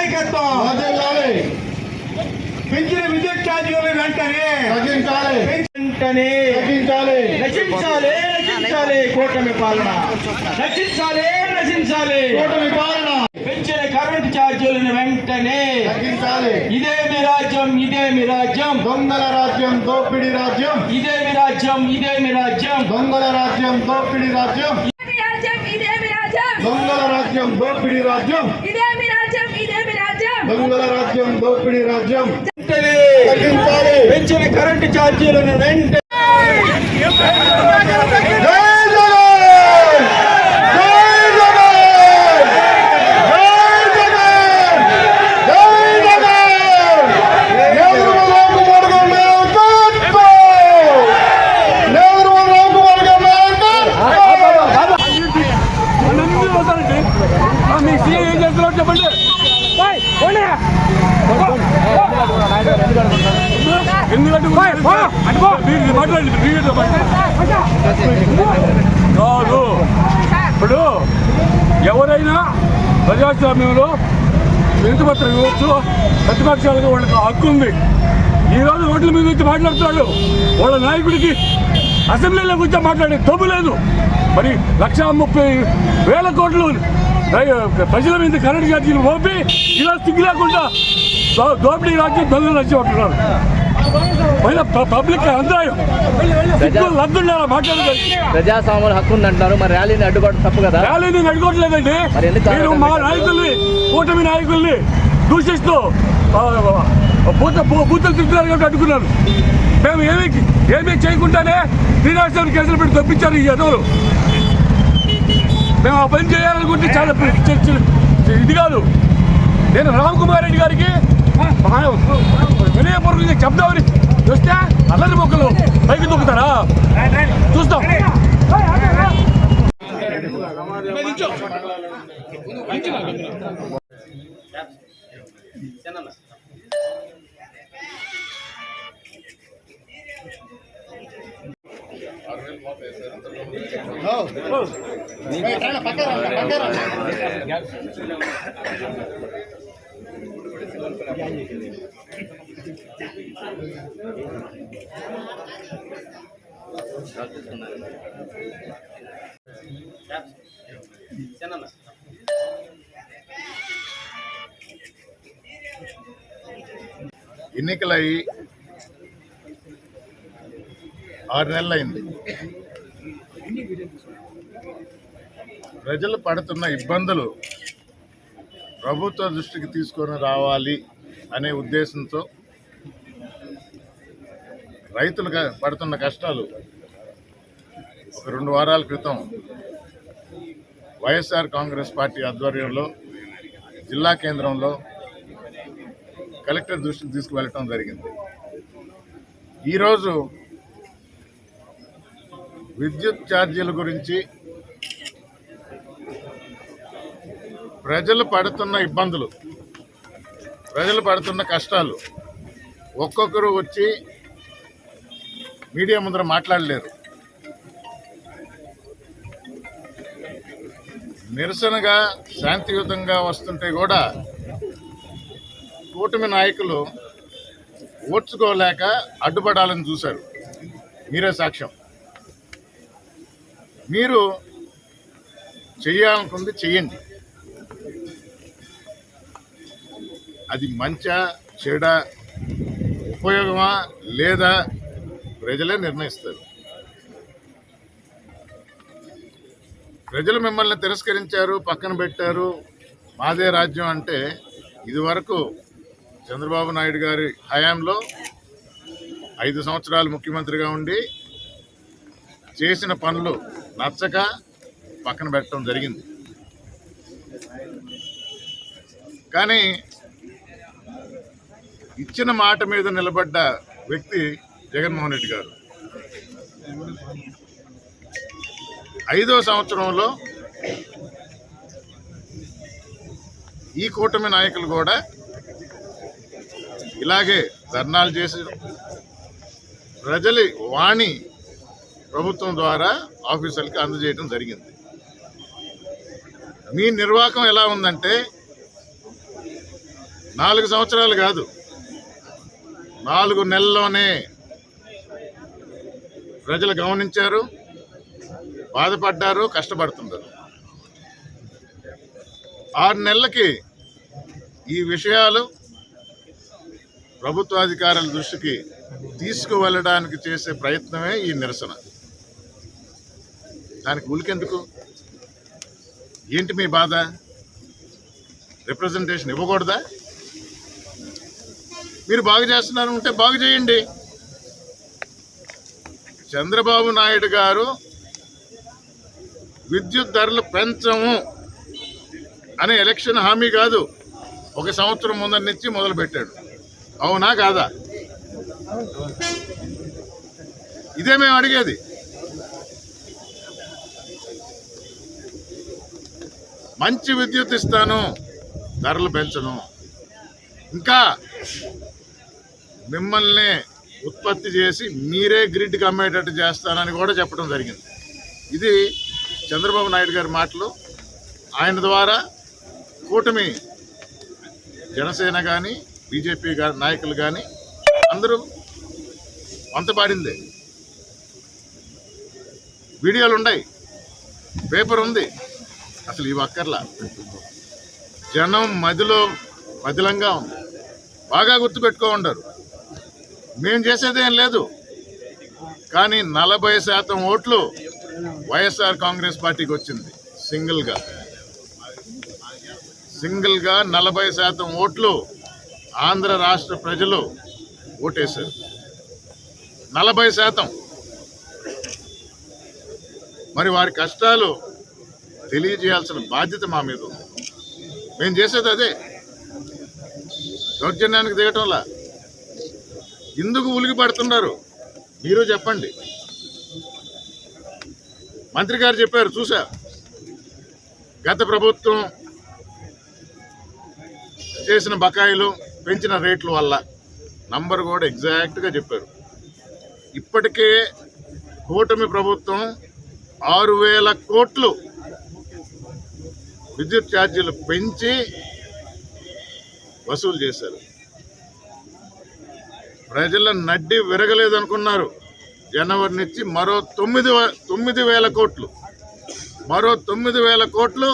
వదిలాలి పెంచిన విద్యుత్ ఛార్జీలు వెంటనే తగ్గించాలి వెంటనే తగ్గించాలి రచించాలి రచించాలి కూటమి పాలన. రచించాలి రచించాలి కూటమి పాలన పెంచిన కరెంట్ ఛార్జీలను వెంటనే తగ్గించాలి ఇదే మీ రాజ్యం ఇదే మీ రాజ్యం దొంగల రాజ్యం దోపిడీ రాజ్యం. ఇదే మీ రాజ్యం ఇదే మీ రాజ్యం. దొంగల రాజ్యం దోపిడీ రాజ్యం. ఇదేమి రాజ్యం ఇదేమి రాజ్యం. దొంగల రాజ్యం దోపిడీ రాజ్యం. ఇదేమి రాజ్యం ఇదేమి రాజ్యం. దొంగల రాజ్యం దోపిడీ రాజ్యం. తగ్గించాలి. పెంచిన కరెంట్ ఛార్జీలను వెంటనే వినతిపత్రం ఇవ్వచ్చు. ప్రతిపక్షాలుగా వాళ్ళకి హక్కు ఉంది. ఈ రోజు రోడ్ల మీద వచ్చి మాట్లాడుతున్నాడు. వాళ్ళ నాయకుడికి అసెంబ్లీలో కూర్చొని మాట్లాడే తప్పు లేదు. మరి లక్ష ముప్పై వేల కోట్లు ప్రజల మీద కరెంట్ ఛార్జీలు మోపి ఇలా సిగ్గు లేకుండా దోపిడీ రాజ్యం తొందర రాజ్యం అంటున్నారు పబ్లిక్ ప్రజాస్వామ్యం హక్కు ఉంది అంటున్నారు మరి ర్యాలీని అడ్డుకోవడం తప్పు కదా? ర్యాలీని అడ్డుకోవట్లేదండి. మరి మా నాయకుల్ని కూటమి నాయకుల్ని దూషిస్తూ బూ- బూతులు తింటున్నారు కాబట్టి అడ్డుకున్నారు మేము ఏమి ఏమీ చేయకుండానే శ్రీనివాసరావు కేసులు పెట్టి తప్పించారు ఈ ఎదవలు మేము ఆ పని చేయాలనుకుంటే చాలా ఇది కాదు. నేను రామకుమార్ రెడ్డి గారికి వినయపూర్వకంగా చెప్దామని చూస్తే అల్లరి మొక్కలు పైకి దొక్కుతారా చూస్తాం. ఎన్నికలయ్యి ఆరు నెలలైంది. ప్రజలు పడుతున్న ఇబ్బందులు ప్రభుత్వ దృష్టికి తీసుకొని రావాలి అనే ఉద్దేశంతో రైతులు క- పడుతున్న కష్టాలు ఒక రెండు వారాల క్రితం వైఎస్ఆర్ కాంగ్రెస్ పార్టీ ఆధ్వర్యంలో జిల్లా కేంద్రంలో కలెక్టర్ దృష్టికి తీసుకువెళ్ళటం జరిగింది. ఈరోజు విద్యుత్ ఛార్జీల గురించి ప్రజలు పడుతున్న ఇబ్బందులు ప్రజలు పడుతున్న కష్టాలు ఒక్కొక్కరు వచ్చి మీడియా ముందర మాట్లాడలేరు. నిరసనగా శాంతియుతంగా వస్తుంటే కూడా కూటమి నాయకులు ఓడ్చుకోలేక అడ్డుపడాలని చూశారు. మీరే సాక్ష్యం. మీరు చెయ్యాలనుకుంది చెయ్యండి. అది మంచా చెడ ఉపయోగమా లేదా ప్రజలే నిర్ణయిస్తారు. ప్రజలు మిమ్మల్ని తిరస్కరించారు పక్కన పెట్టారు మాదే రాజ్యం అంటే ఇదివరకు చంద్రబాబు నాయుడు గారి హయాంలో ఐదు సంవత్సరాలు ముఖ్యమంత్రిగా ఉండి చేసిన పనులు నచ్చక పక్కన పెట్టడం జరిగింది. కానీ ఇచ్చిన మాట మీద నిలబడ్డ వ్యక్తి జగన్మోహన్ రెడ్డి గారు. ఐదో సంవత్సరంలో ఈ కూటమి నాయకులు కూడా ఇలాగే ధర్నాలు చేసి ప్రజలి వాణి ప్రభుత్వం ద్వారా ఆఫీసర్లకి అందజేయడం జరిగింది. మీ నిర్వాహకం ఎలా ఉందంటే నాలుగు సంవత్సరాలు కాదు నాలుగు నెలల్లోనే ప్రజలు గమనించారు బాధపడ్డారు కష్టపడుతున్నారు. ఆరు నెలలకి ఈ విషయాలు ప్రభుత్వాధికారుల దృష్టికి తీసుకువెళ్ళడానికి చేసే ప్రయత్నమే ఈ నిరసన. దానికి ఉలికెందుకు? ఏంటి మీ బాధ? రిప్రజెంటేషన్ ఇవ్వకూడదా? మీరు బాగు చేస్తున్నారు ఉంటే బాగు చేయండి. చంద్రబాబు నాయుడు గారు విద్యుత్ ధరలు పెంచము అనే ఎలక్షన్ హామీ కాదు. ఒక సంవత్సరం ముందరి నుంచి మొదలుపెట్టాడు. అవునా కాదా? ఇదే మేము అడిగేది. మంచి విద్యుత్ ఇస్తాను ధరలు పెంచను. ఇంకా మిమ్మల్ని ఉత్పత్తి చేసి మీరే గ్రిడ్కి అమ్మేటట్టు చేస్తానని కూడా చెప్పడం జరిగింది. ఇది చంద్రబాబు నాయుడు గారి మాటలు. ఆయన ద్వారా కూటమి జనసేన కానీ బీజేపీ నాయకులు కానీ అందరూ వంతపాడిందే. వీడియోలు ఉన్నాయి. పేపర్ ఉంది. అసలు ఇవి అక్కర్లా. జనం మదిలో మదిలంగా ఉంది. బాగా గుర్తుపెట్టుకో ఉండరు. మేము చేసేదేం లేదు. కానీ నలభై శాతం ఓట్లు వైఎస్ఆర్ కాంగ్రెస్ పార్టీకి వచ్చింది సింగిల్గా. సింగిల్గా నలభై శాతం ఓట్లు ఆంధ్ర రాష్ట్ర ప్రజలు ఓటేశారు. నలభై శాతం. మరి వారి కష్టాలు తెలియజేయాల్సిన బాధ్యత మా మీద ఉంది. మేము చేసేది అదే. దౌర్జన్యానికి దిగటంలా. ఎందుకు ఉలికి పడుతున్నారు? మీరు చెప్పండి. మంత్రి గారు చెప్పారు చూసా గత ప్రభుత్వం చేసిన బకాయిలు పెంచిన రేట్ల వల్ల నంబర్ కూడా ఎగ్జాక్ట్గా చెప్పారు. ఇప్పటికే కూటమి ప్రభుత్వం ఆరు వేల కోట్లు విద్యుత్ ఛార్జీలు పెంచి వసూలు చేశారు. ప్రజల నడ్డి విరగలేదనుకున్నారు. జనవరి నుంచి మరో తొమ్మిది తొమ్మిది వేల కోట్లు. మరో తొమ్మిది వేల కోట్లు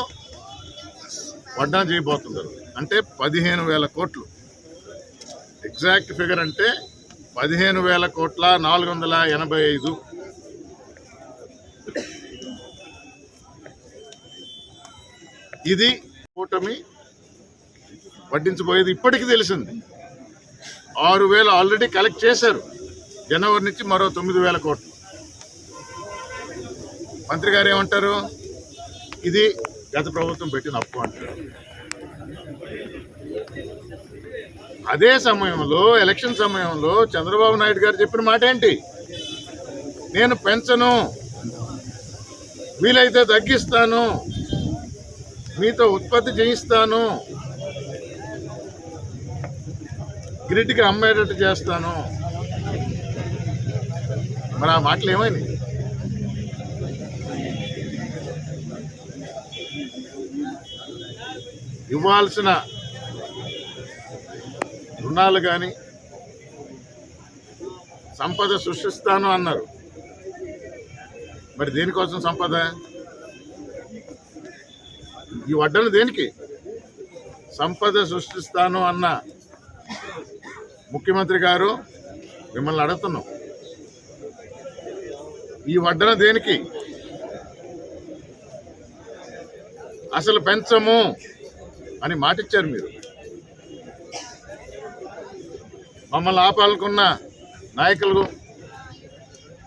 వడ్డా చేయబోతున్నారు అంటే పదిహేను వేల కోట్లు. ఎగ్జాక్ట్ ఫిగర్ అంటే పదిహేను వేల కోట్ల నాలుగు వందల ఎనభై ఐదు. ఇది కూటమి వడ్డించబోయేది ఇప్పటికీ తెలిసింది. ఆరు వేలు ఆల్రెడీ కలెక్ట్ చేశారు. జనవరి నుంచి మరో తొమ్మిది వేల కోట్లు. మంత్రి గారు ఏమంటారు? ఇది గత ప్రభుత్వం పెట్టిన అప్పు అంటారు. అదే సమయంలో ఎలక్షన్ సమయంలో చంద్రబాబు నాయుడు గారు చెప్పిన మాట ఏంటి? నేను పెంచను వీలైతే తగ్గిస్తాను మీతో ఉత్పత్తి చేయిస్తాను గ్రిడ్కి అమ్మేటట్టు చేస్తాను. మరి ఆ మాటలు ఏమైనాయి? ఇవ్వాల్సిన రుణాలు కానీ సంపద సృష్టిస్తాను అన్నారు. మరి దేనికోసం సంపద? ఈ వడ్డను దేనికి? సంపద సృష్టిస్తాను అన్న ముఖ్యమంత్రి గారు మిమ్మల్ని అడుగుతున్నాం. ఈ వడ్డన దేనికి? అసలు పెంచము అని మాటిచ్చారు మీరు. మమ్మల్ని ఆపాలనుకున్న నాయకులు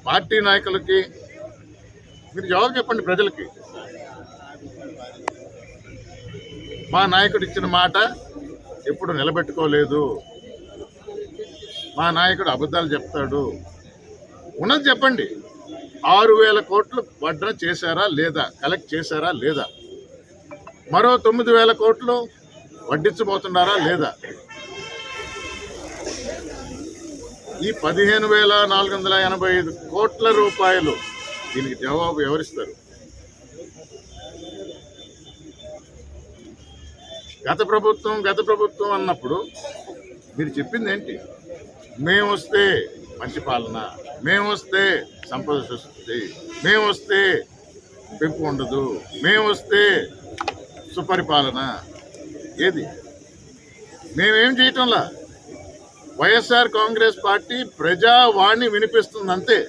పార్టీ నాయకులకి మీరు జవాబు చెప్పండి ప్రజలకి. మా నాయకుడు ఇచ్చిన మాట ఎప్పుడు నిలబెట్టుకోలేదు. మా నాయకుడు అబద్ధాలు చెప్తాడు. ఉన్నది చెప్పండి. ఆరు వేల కోట్లు వడ్డన చేశారా లేదా? కలెక్ట్ చేశారా లేదా? మరో తొమ్మిది వేల కోట్లు వడ్డించబోతున్నారా లేదా? ఈ పదిహేను వేల నాలుగు వందల ఎనభై ఐదు కోట్ల రూపాయలు దీనికి జవాబు ఎవరిస్తారు? గత ప్రభుత్వం గత ప్రభుత్వం అన్నప్పుడు మీరు చెప్పింది ఏంటి? మేము వస్తే మంచి పాలన మేము వస్తే సంపద సృష్టి మేము వస్తే పెంపు ఉండదు మేము వస్తే సుపరిపాలన. ఏది? మేమేం చేయటంలా? వైఎస్ఆర్ కాంగ్రెస్ పార్టీ ప్రజావాణి వినిపిస్తుంది అంతే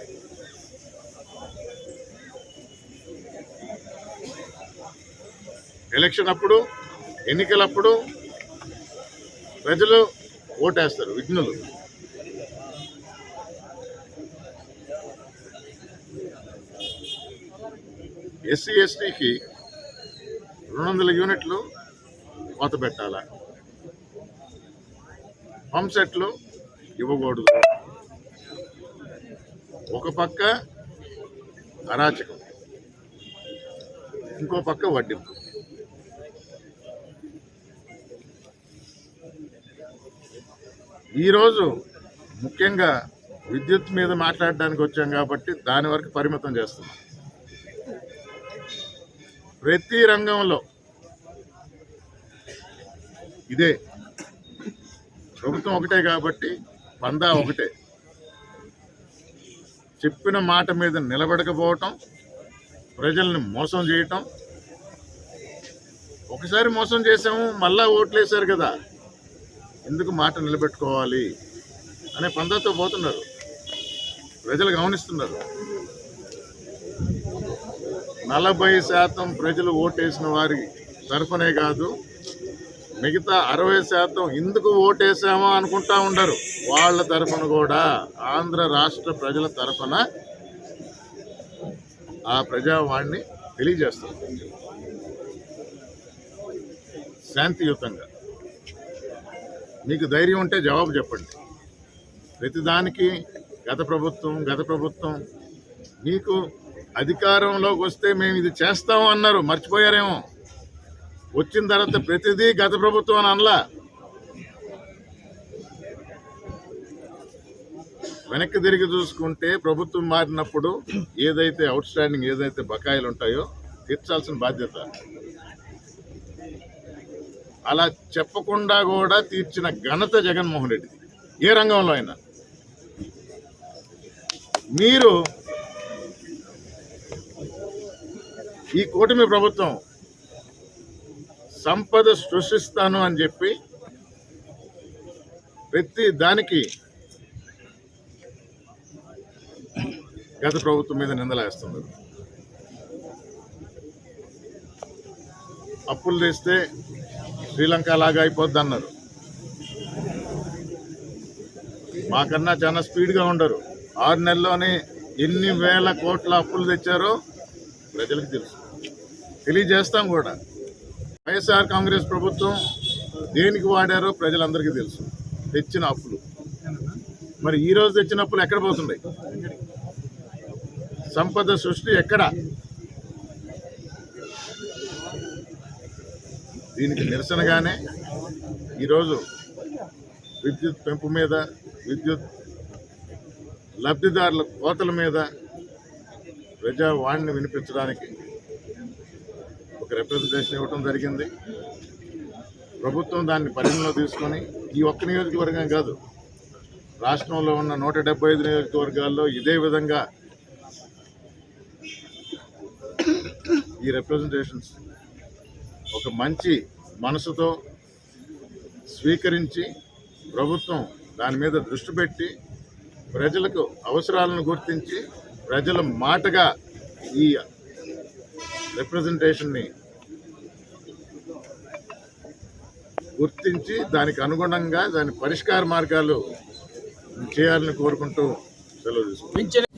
ఎలక్షన్ అప్పుడు ఎన్నికలప్పుడు ప్రజలు ఓటేస్తారు విఘ్నులు. ఎస్సీ ఎస్టీకి రెండు వందల యూనిట్లు కోత పెట్టాలా. పంప్ సెట్లు ఇవ్వకూడదు. ఒక పక్క అరాచకం ఇంకో పక్క వడ్డింపు. ఈరోజు ముఖ్యంగా విద్యుత్ మీద మాట్లాడడానికి వచ్చాం కాబట్టి దాని వరకు పరిమితం చేస్తున్నాం. ప్రతి రంగంలో ఇదే ప్రభుత్వం ఒకటే కాబట్టి పందా ఒకటే. చెప్పిన మాట మీద నిలబడకపోవటం ప్రజల్ని మోసం చేయటం. ఒకసారి మోసం చేసాము మళ్ళా ఓట్లేశారు కదా. ఎందుకు మాట నిలబెట్టుకోవాలి? అనే పందాతో పోతున్నారు. ప్రజలు గమనిస్తున్నారు. నలభై శాతం ప్రజలు ఓటేసిన వారి తరఫునే కాదు మిగతా అరవై శాతం ఎందుకు ఓటేసామో అనుకుంటా ఉండరు. వాళ్ళ తరఫున కూడా ఆంధ్ర రాష్ట్ర ప్రజల తరఫున ఆ ప్రజావాణ్ణి తెలియజేస్తారు శాంతియుతంగా. మీకు ధైర్యం ఉంటే జవాబు చెప్పండి. ప్రతిదానికి గత ప్రభుత్వం గత ప్రభుత్వం మీకు అధికారంలోకి వస్తే మేము ఇది చేస్తాము అన్నారు. మర్చిపోయారేమో. వచ్చిన తర్వాత ప్రతిదీ గత ప్రభుత్వం అని అనలా. వెనక్కి తిరిగి చూసుకుంటే ప్రభుత్వం మారినప్పుడు ఏదైతే అవుట్ స్టాండింగ్ ఏదైతే బకాయిలు ఉంటాయో తీర్చాల్సిన బాధ్యత. అలా చెప్పకుండా కూడా తీర్చిన ఘనత జగన్మోహన్ రెడ్డి. ఏ రంగంలో అయినా. మీరు ఈ కూటమి ప్రభుత్వం సంపద సృష్టిస్తాను అని చెప్పి ప్రతి దానికి గత ప్రభుత్వం మీద నిందలేస్తున్నారు అప్పులు తెస్తే శ్రీలంక లాగా అయిపోద్ది అన్నారు మాకన్నా చాలా స్పీడ్గా ఉండరు. ఆరు నెలల్లోనే ఎన్ని వేల కోట్ల అప్పులు తెచ్చారో ప్రజలకు తెలుసు. తెలియజేస్తాం కూడా. వైఎస్ఆర్ కాంగ్రెస్ ప్రభుత్వం దేనికి వాడారో ప్రజలందరికీ తెలుసు. తెచ్చిన అప్పులు. మరి ఈ రోజు తెచ్చిన అప్పులు ఎక్కడ పోతున్నాయి? సంపద సృష్టి ఎక్కడ? దీనికి నిరసనగానే ఈరోజు విద్యుత్ పెంపు మీద విద్యుత్ లబ్ధిదారుల కోతల మీద ప్రజావాణిని వినిపించడానికి ఒక రిప్రజెంటేషన్ ఇవ్వటం జరిగింది. ప్రభుత్వం దాన్ని పరిగణలో తీసుకొని ఈ ఒక్క నియోజకవర్గం కాదు రాష్ట్రంలో ఉన్న నూట డెబ్బై ఐదు నియోజకవర్గాల్లో ఇదే విధంగా ఈ రిప్రజెంటేషన్స్ ఒక మంచి మనసుతో స్వీకరించి ప్రభుత్వం దాని మీద దృష్టి పెట్టి ప్రజలకు అవసరాలను గుర్తించి ప్రజల మాటగా ఈ రిప్రజెంటేషన్ని గుర్తించి దానికి అనుగుణంగా దాని పరిష్కార మార్గాలు చేయాలని కోరుకుంటూ సెలవు తీసుకుంటాం